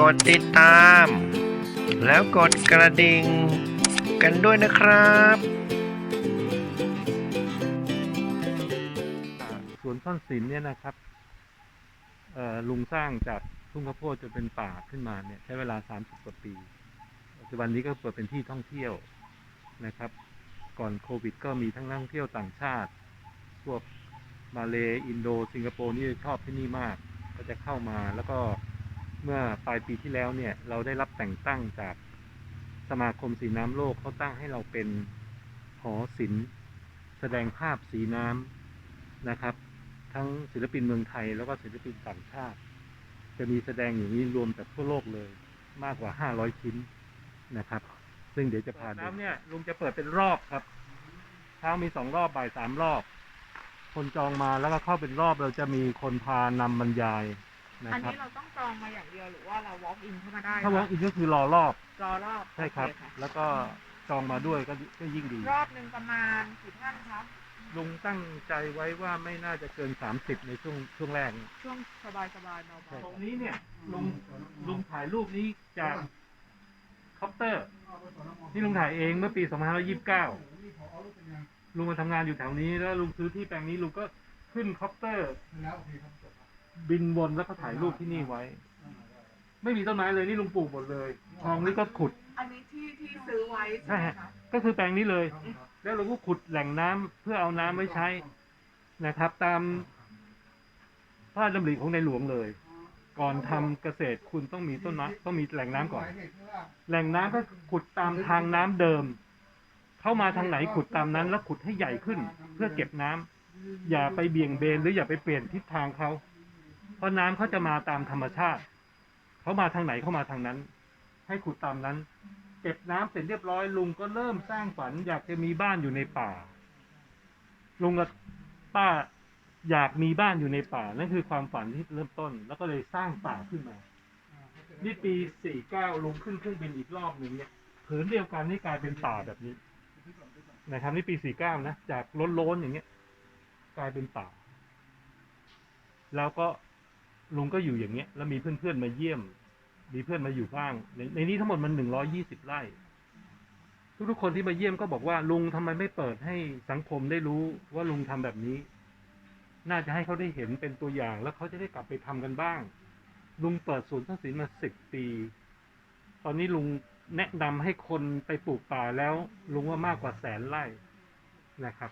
กดติดตาม แล้วกดกระดิ่ง กันด้วยนะครับ สวนซ่อนสินเนี่ยนะครับลุงสร้างจากทุ่งข้าวโพดจนเป็นป่าขึ้นมาเนี่ยใช้เวลา 30 กว่าปี ปัจจุบันนี้ก็เปิดเป็นที่ท่องเที่ยวนะครับ ก่อนโควิด ก็มีทั้งนักท่องเที่ยวต่างชาติ พวกมาเลอินโด สิงคโปร์นี่ชอบที่นี่มาก ก็จะเข้ามาแล้วก็ เมื่อปลายปีที่แล้วเนี่ยเราได้รับแต่งตั้งจากสมาคมสีน้ำโลกเขาตั้งให้เราเป็นหอศิลป์แสดงภาพสีน้ำนะครับ ทั้งศิลปินเมืองไทยแล้วก็ศิลปินต่างชาติ จะมีแสดงอย่างนี้รวมจากทั่วโลกเลย มากกว่า 500 ชิ้นนะครับ ซึ่งเดี๋ยวจะพาน้ำเนี่ยลุงจะเปิดเป็นรอบครับเช้ามีสองรอบบ่ายสามรอบ คนจองมาแล้วก็เข้าเป็นรอบเราจะมีคนพานำบรรยาย นะอันครับ นี้เราต้องจองมาอย่างเดียวหรือว่าเรา walk in เข้ามาได้ถ้า walk in ก็คือรอรอบรอรอบใช่ครับ โอเะแล้วก็จองมาด้วยก็ก็ยิ่งดี รอบหนึ่งประมาณกี่ท่านครับ ลุงตั้งใจไว้ว่าไม่น่าจะเกิน 30 ในช่วงช่วงแรก ช่วงสบายสบายๆเบาตรงนี้เนี่ยลุงลุงถ่ายรูปนี้จากคอปเตอร์ ที่ลุงถ่ายเองเมื่อปี 2529 ลุงมาทำงานอยู่แถวนี้แล้วลุงซื้อที่แปลงนี้ลุงก็ขึ้นคอปเตอร์ บินวนแล้วก็ถ่ายรูปที่นี่ไว้ ไม่มีต้นไม้เลยนี่ลุงปลูกหมดเลยคลองนี้ก็ขุดๆอันนี้ที่ที่ซื้อไว้ใช่ใช่ไหมฮะคะก็คือแปลงนี้เลย แล้วเราก็ขุดแหล่งน้ำเพื่อเอาน้ำไว้ใช้นะครับ ตามพระราชดำริของในหลวงเลย ก่อนทำเกษตรคุณต้องมีต้นไม้ต้องมีแหล่งน้ำก่อน แหล่งน้ำก็ขุดตามทางน้ำเดิม เข้ามาทางไหนขุดตามนั้น แล้วขุดให้ใหญ่ขึ้น เพื่อเก็บน้ำอย่าไปเบี่ยงเบนหรืออย่าไปเปลี่ยนทิศทางเขา เพราะน้ำเขาจะมาตามธรรมชาติ เขามาทางไหนเขามาทางนั้น ให้ขุดตามนั้น เก็บน้ำเสร็จเรียบร้อยลุงก็เริ่มสร้างฝัน อยากจะมีบ้านอยู่ในป่า ลุงกับป้าอยากมีบ้านอยู่ในป่านั่นคือความฝันที่เริ่มต้น แล้วก็เลยสร้างป่าขึ้นมา นี่ปี 49 ลุงขึ้นเครื่องบินอีกรอบหนึ่งเนี่ยผืนเดียวกันนี่กลายเป็นป่าแบบนี้นะครับนี่ปี 49 นะ จากล้นๆอย่างเงี้ย กลายเป็นป่า แล้วก็ ลุงก็อยู่อย่างเงี้ย แล้วมีเพื่อนๆมาเยี่ยม มีเพื่อนมาอยู่บ้างในในนี้ทั้งหมดมันหนึ่งร้อยี่สิบไร่ ทุกๆคนที่มาเยี่ยมก็บอกว่าลุงทำไมไม่เปิดให้สังคมได้รู้ว่าลุงทำแบบนี้ น่าจะให้เขาได้เห็นเป็นตัวอย่าง แล้วเขาจะได้กลับไปทำกันบ้าง ลุงเปิดศูนย์ทรัพย์สินมาสิบปี ตอนนี้ลุงแนะนำให้คนไปปลูกป่าแล้วลุงว่ามากกว่าแสนไร่นะครับ